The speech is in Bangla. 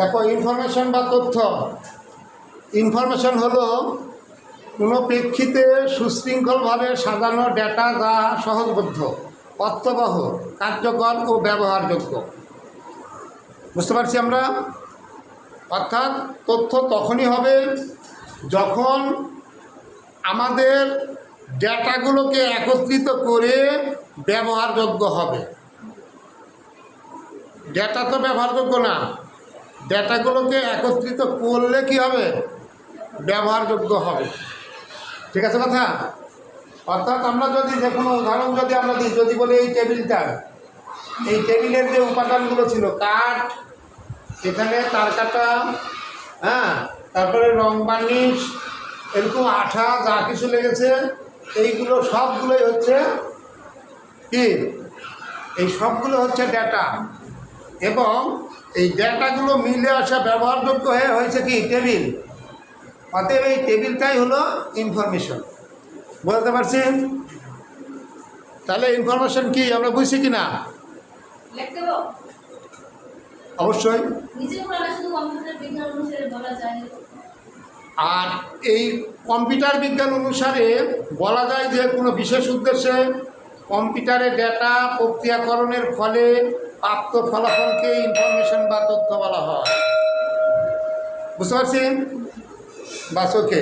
দেখো ইনফরমেশন বা তথ্য। ইনফরমেশন হলো কোনো প্রেক্ষিতে সুশৃঙ্খলভাবে সাজানো ডেটা যা সহজবদ্ধ, অর্থবহ, কার্যকর ও ব্যবহারযোগ্য। বুঝতে পারছি আমরা? অর্থাৎ তথ্য তখনই হবে যখন আমাদের ডেটাগুলোকে একত্রিত করে ব্যবহারযোগ্য হবে। ডেটা তো ব্যবহারযোগ্য না। ডেটাগুলোকে একত্রিত করলে কি হবে? ব্যবহারযোগ্য হবে। ঠিক আছে কথা? অর্থাৎ আমরা যদি যে কোনো উদাহরণ যদি আমরা দিই, যদি বলি এই টেবিলটা, এই টেবিলের যে উপাদানগুলো ছিল, কাঠ, এখানে তার কাটা হ্যাঁ তারপরে রং বার্নিশ, এরকম আঠা, যা কিছু লেগেছে, এইগুলো সবগুলোই হচ্ছে কি? এই সবগুলো হচ্ছে ডেটা এবং এই ডেটাগুলো মিলে আসা ব্যবহারযোগ্য হয়ে হয়েছে কি? টেবিল। অতএব এই টেবিলটাই হলো ইনফরমেশন বলতে পারছি? তাহলে ইনফরমেশন কি? আমরা বুঝছি কি না? অবশ্যই। আর এই কম্পিউটার বিজ্ঞান অনুসারে বলা যায় যে কোনো বিশেষ উদ্দেশ্যে কম্পিউটারে ডেটা প্রক্রিয়াকরণের ফলে প্রাপ্ত ফলাফলকে ইনফরমেশন বা তথ্য বলা হয়। বুঝতে পারছেন? বাস ওকে